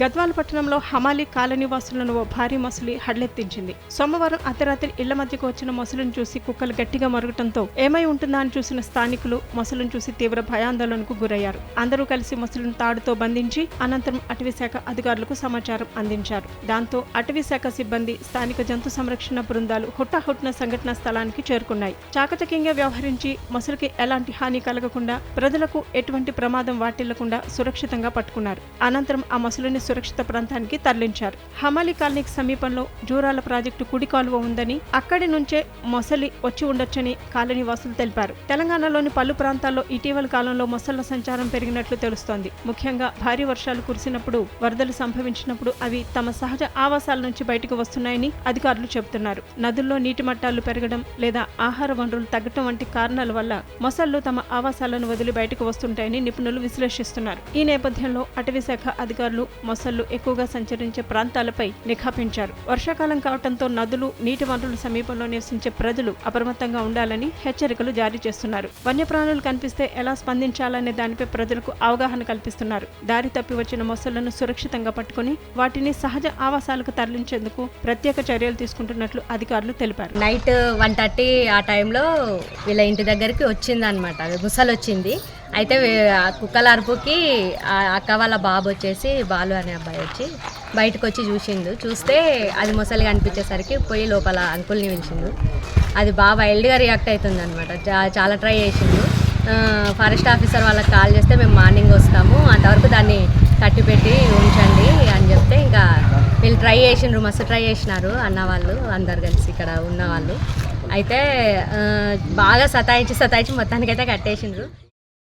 గద్వాల పట్టణంలో హమాలి కాలనీవాసులను ఓ భారీ మొసలి హడలెత్తించింది. సోమవారం అర్ధరాత్రి ఇళ్ళ మధ్యకు వచ్చిన మొసలిని చూసి కుక్కలు గట్టిగా మరగటంతో ఏమై ఉంటుందా అని చూసిన స్థానికులు మొసలును చూసి తీవ్ర భయాందోళనకు గురయ్యారు. అందరూ కలిసి మొసలును తాడుతో బంధించి అనంతరం అటవీశాఖ అధికారులకు సమాచారం అందించారు. దాంతో అటవీశాఖ సిబ్బంది స్థానిక జంతు సంరక్షణ బృందాలు హుట్టాహుట్టిన సంఘటనా స్థలానికి చేరుకున్నాయి. చాకచక్యంగా వ్యవహరించి మొసలికి ఎలాంటి హాని కలగకుండా ప్రజలకు ఎటువంటి ప్రమాదం వాటిల్లకుండా సురక్షితంగా పట్టుకున్నారు. అనంతరం ఆ మొసలిని సురక్షిత ప్రాంతానికి తరలించారు. హమాలి కాలనీకి సమీపంలో జూరాల ప్రాజెక్టు కుడి కాలువ ఉందని అక్కడి నుంచే మొసలి వచ్చి ఉండొచ్చని కాలనీ వాసులు తెలిపారు. తెలంగాణలోని పలు ప్రాంతాల్లో ఇటీవల కాలంలో మొసళ్ళ సంచారం పెరిగినట్లు తెలుస్తోంది. ముఖ్యంగా భారీ వర్షాలు కురిసినప్పుడు వరదలు సంభవించినప్పుడు అవి తమ సహజ ఆవాసాల నుంచి బయటకు వస్తున్నాయని అధికారులు చెబుతున్నారు. నదుల్లో నీటి మట్టాలు పెరగడం లేదా ఆహార వనరులు తగ్గటం వంటి కారణాల వల్ల మొసళ్ళు తమ ఆవాసాలను వదిలి బయటకు వస్తుంటాయని నిపుణులు విశ్లేషిస్తున్నారు. ఈ నేపథ్యంలో అటవీ శాఖ అధికారులు మొసళ్ళు ఎక్కువగా సంచరించే ప్రాంతాలపై నిఘా పెంచారు. వర్షాకాలం కావడంతో నదులు నీటి వనరుల సమీపంలో నివసించే ప్రజలు అప్రమత్తంగా ఉండాలని హెచ్చరికలు జారీ చేస్తున్నారు. వన్యప్రాణులు కనిపిస్తే ఎలా స్పందించాలనే దానిపై ప్రజలకు అవగాహన కల్పిస్తున్నారు. దారి తప్పి వచ్చిన మొసళ్ళను సురక్షితంగా పట్టుకుని వాటిని సహజ ఆవాసాలకు తరలించేందుకు ప్రత్యేక చర్యలు తీసుకుంటున్నట్లు అధికారులు తెలిపారు. నైట్ వన్ థర్టీ ఆ టైంలో వీళ్ళ ఇంటి దగ్గరికి వచ్చింది అనమాట ముసలు వచ్చింది అయితే కుక్కల అరుపుకి అక్క వాళ్ళ బాబు వచ్చేసి బాలు అనే అబ్బాయి వచ్చి బయటకు వచ్చి చూసిండు. చూస్తే అది ముసలిగా కనిపించేసరికి పోయి లోపల అంకుల్ని ఉంచిండు అది బాగా వైల్డ్గా రియాక్ట్ అవుతుంది అనమాట చాలా ట్రై చేసిండు. ఫారెస్ట్ ఆఫీసర్ వాళ్ళకి కాల్ చేస్తే మేము మార్నింగ్ వస్తాము. అంతవరకు దాన్ని కట్టిపెట్టి ఉంచండి అని చెప్తే ఇంకా వీళ్ళు ట్రై చేసిండ్రు మస్తు ట్రై చేసినారు అన్న వాళ్ళు అందరు కలిసి ఇక్కడ ఉన్న వాళ్ళు. అయితే బాగా సతాయించి సతాయించి మొత్తానికైతే కట్టేసిండ్రు.